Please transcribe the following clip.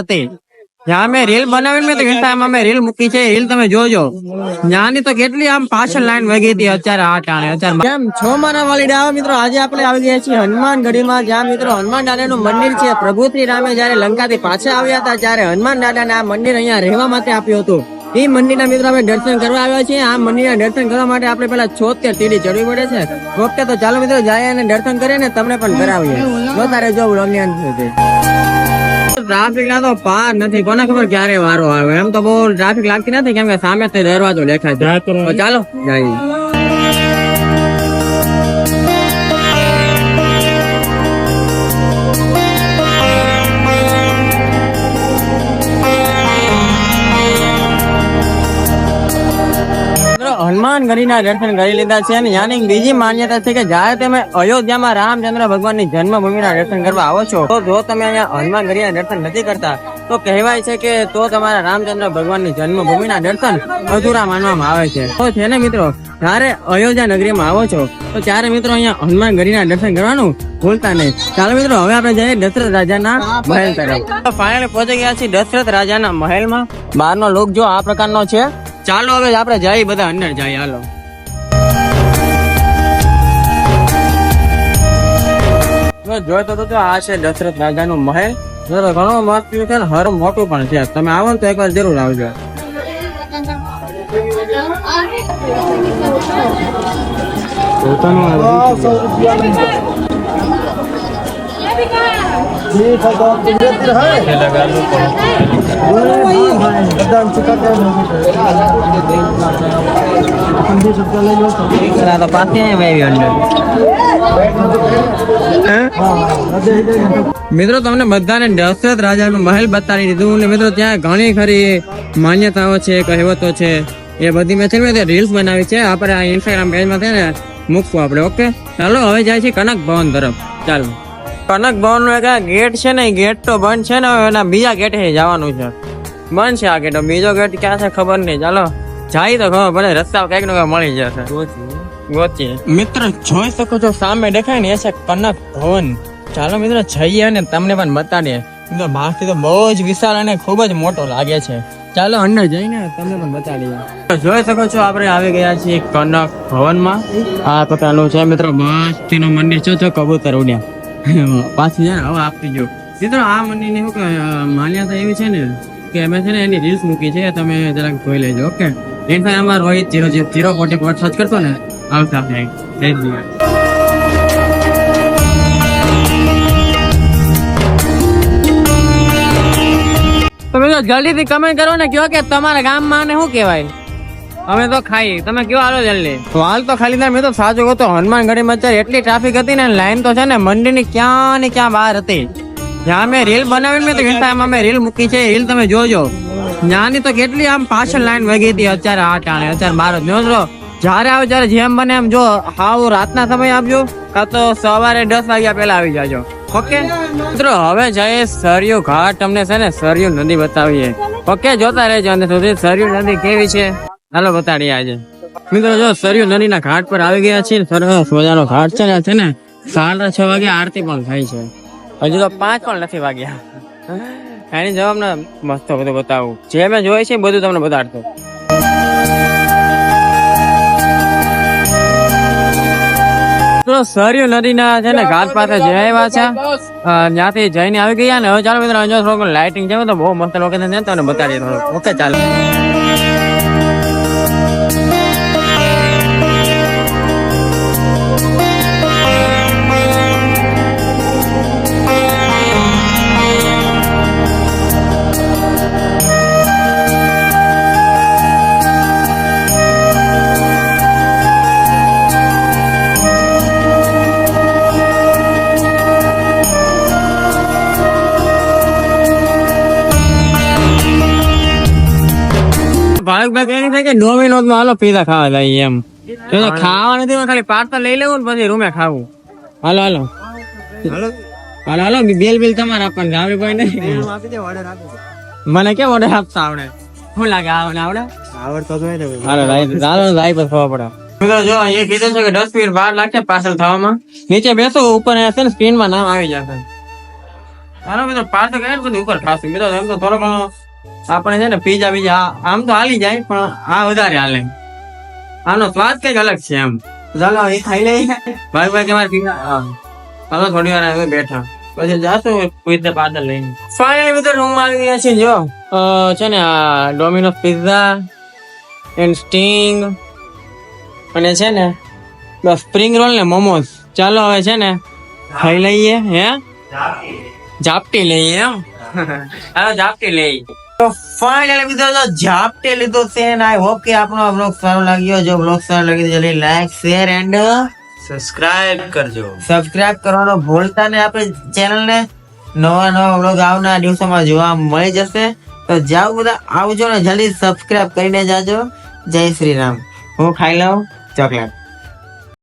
હતી મેં રીલ બનાવીને તો ઇન્સ્ટાગ્રામમાં મેં રીલ મૂકી છે રીલ તમે જોજો. ત્યાંની તો કેટલી આમ પાછળ લાઈન વગી હતી અત્યારે આ ટાણે, અત્યારે કેમ છો મારા વાલીડા? મિત્રો, આજે આપણે આવી ગયા છીએ હનુમાન ગઢીમાં, જ્યાં મિત્રો હનુમાન દાદાનું મંદિર છે. પ્રભુ શ્રી રામે જયારે લંકાથી પાછા આવ્યા હતા, ત્યારે હનુમાન દાદાને આ મંદિર અહીંયા રહેવા માટે આપ્યું હતું. એ મંદિરના મિત્રો, અમે દર્શન કરવા આવ્યા છીએ. આ મંદિરના દર્શન કરવા માટે આપણે પેલા છોતેર સીડી ચડવી પડે છે. ઓકે તો ચાલો મિત્રો, જાય અને દર્શન કરીએ ને તમને પણ કરાવીએ. તારે રહેજો બ્લોગની ટ્રાફિક ના તો પાર નથી. કોને ખબર ક્યારે વારો આવે? એમ તો બહુ ટ્રાફિક લાગતી નથી કેમ કે સામે દરવાજો દેખાય ચાલો જઈએ. હનુમાન દર્શન કરી લીધા છે અને યાની બીજી માન્યતા છે કે જ્યારે તમે અયોધ્યામાં રામચંદ્ર ભગવાનની જન્મભૂમિના દર્શન કરવા આવો છો, તો જો તમે અહીંયા હનુમાન ગઢીના દર્શન નથી કરતા, તો કહેવાય છે કે તો તમારા રામચંદ્ર ભગવાનની જન્મભૂમિના દર્શન અધૂરા માનવામાં આવે છે. તો છે ને મિત્રો, જ્યારે અયોધ્યા નગરીમાં આવો છો, તો ત્યારે મિત્રો અહીંયા હનુમાન ગઢીના દર્શન કરવાનું ભૂલતા નહીં. ચાલો મિત્રો, હવે આપણે જઈએ દશરથ રાજાના મહેલ તરફ. ફાઇનલી પહોંચી ગયા છીએ દશરથ રાજાના મહેલમાં. બહારનો લુક જો આ પ્રકારનો છે ચાલો હવે આપણે જઈએ બધા અંદર જઈએ હાલો. જો જોઈ તો તો આ છે દશરથ રાજાનો મહેલ. જો તો ઘણો મસ્ત છે ને હર મોટું પણ છે. તમે આવો ને તો એકવાર જરૂર આવજો. આ તો मैं भी અંદર મિત્રો, તમને બધાને દશરથ રાજાનો મહેલ બતાવી દીધું ને મિત્રો, ત્યાં ઘણી ખરી માન્યતાઓ છે, કહેવતો છે. એ બધી મેં છે ને રીલ્સ બનાવી છે. આપણે આ ઇન્સ્ટાગ્રામ પેજમાં છે ને, મૂકવું આપણે ઓકે ચાલો, હવે જાય છે કનક ભવન તરફ. ચાલો. કનક ભવન એક ગેટ છે ને ગેટ તો બંધ છે ને, હવે એના બીજા ગેટે જવાનું છે. બંધ છે આ ગેટ બીજો ગેટ ક્યાં છે ખબર નહીં. ચાલો, જાય તો ખબર પડે રસ્તા કંઈક ને મળી જશે. ગોચી મિત્ર, જોઈ શકો છો, સામે દેખાય ને, એ છે કનક ભવન. ચાલો મિત્ર, જઈએ અને તમને પણ બતાડીએ. મિત્ર, બહારથી તો બહુ જ વિશાળ અને ખૂબ જ મોટો લાગે છે. ચાલો, અંદર જઈને તમને પણ બતાડીએ. જોઈ શકો છો, આપણે આવી ગયા છીએ કનક ભવનમાં. આ પ્રકારનું છે, મિત્રો બસનું મંદિર છે કબૂતર ઉડ્યા. પાછી છે ને, હવે આપતી જો મિત્રો, આ મંદિરની શું માન્યતા એવી છે ને કે અમે છે ને એની રીલ્સ મૂકી છે, તમે જરાક જોઈ લેજો, ઓકે? અમારો Rohit zero zero forty four search કરશો ને, આવશે આપણે. જય શ્રી તમે તો જલ્દીથી કમેન્ટ કરો ને કયો કે તમારા ગામમાં ને શું કહેવાય? અમે તો ખાઈ. તમે કયો હાલો જલ્દી? હાલ તો ખાલી મેં તો સાચું કહું તો હનુમાન ગઢીમાં અત્યારે એટલી ટ્રાફિક હતી ને લાઈન તો છે ને, મંદિરની ક્યાં ને ક્યાં બહાર હતી. જ્યાં મેં રીલ બનાવી મેં તો ઇન્સ્ટાગ્રામમાં મેં રીલ મૂકી છે રીલ તમે જોજો. ત્યાંની તો કેટલી આમ પાછળ લાઈન વગી હતી અત્યારે આ ટાણે, અત્યારે બાર જ. જો જ્યારે આવો જ્યારે જેમ બને એમ જો, હાવ રાતના સમય આપજો, કાં તો સવારે દસ વાગ્યા પહેલા આવી જાજો. ઓકે? મિત્રો, હવે જઈએ સરયુ ઘાટ. તમને છે ને, સરયુ નદી બતાવીએ. ઓકે? જોતા રહેજો અને સુધી સરયુ નદી કેવી છે? ચાલો બતાડી આજે. મિત્રો, જો સરયુ નદીના ઘાટ પર આવી ગયા છીએ, સરસ મજાનો ઘાટ છે ને છે ને, સાડા છ વાગે આરતી પણ થાય છે. હજુ તો પાંચ પણ નથી વાગ્યા. એની જવાબ ને મસ્ત બધું બતાવું. જે મેં જોઈ છે બધું તમને બતાડતો. મિત્રો સરયુ નદીના છે ને, ઘાટ પાસે જઈ આવ્યા છે. જ્યાંથી જઈને આવી ગયા ને, હવે ચાલો મિત્રો લાઇટિંગ છે, તો બહુ મસ્ત લોકેશન છે તમને બતાડીએ થોડું ઓકે ચાલો. ભાવિકભાઈ કઈ થાય કે ડોમિનોઝમાં હાલો પીઝા ખાવા જઈએ એમ. તો ખાવા નથી ખાલી પાર્સલ લઈ લેવું ને પછી રૂમે ખાવું. હાલો હાલો. હાલો. હાલો બેલ બિલ તમારે આપવાનું ગામડી ભાઈ નહીં. મને કેમ ઓર્ડર આપતા આવડે? શું લાગે આવડે આવડે? આવડતો તો ને હાલો રાઈ રાઈ પર ખબર પડે. મિત્રો જો એ કીધું છે કે દસ મિનિટ વાર લાગશે પાર્સલ થવામાં નીચે બેસો ઉપર છે ને સ્ક્રીનમાં નામ આવી જશે. હાલો મિત્રો પાર્સલ ગયા બધું ઉપર ખાશું. મિત્રો એમ તો થોડો ઘણો આપણે છે ને પીઝા બીજા આમ તો હાલી જાય પણ આ વધારે હાલે. આનો સ્વાદ કંઈક અલગ છે એમ. ચાલો એ ખાઈ લઈએ. ભાઈ ભાઈ તમારે પીઝા ચાલો થોડી વાર હવે બેઠા. પછી જાશું પીઝા પાછળ લઈને. ફાઇનલી મિત્રો રૂમ આવી ગયા છે જો. છે ને આ ડોમિનોસ પિઝા એન્ડ સ્ટિંગ અને છે ને સ્પ્રિંગ રોલ ને મોમોસ ચાલો હવે છે ને ખાઈ લઈએ હે? ઝાપટી લઈએ એમ. હાલો ઝાપટી લઈએ. તો ફાઇનલી મિત્રો તો ઝાપટી લીધો છે એન્ડ આઈ હોપ કે આપણો બ્લોગ સારો લાગ્યો. જો બ્લોગ સારો લાગ્યો તો જલ્દી લાઈક શેર એન્ડ સબસ્ક્રાઇબ કરજો. સબસ્ક્રાઇબ કરવાનો ભૂલતા ને આપણે ચેનલ ને. નવા નવા બ્લોગ આવનાર દિવસોમાં જોવા મળી જશે. તો જાઓ બધા આવજો ને જલ્દી સબસ્ક્રાઇબ કરીને જાજો. જય શ્રી રામ. હું ખાઈ લઉં ચોકલેટ.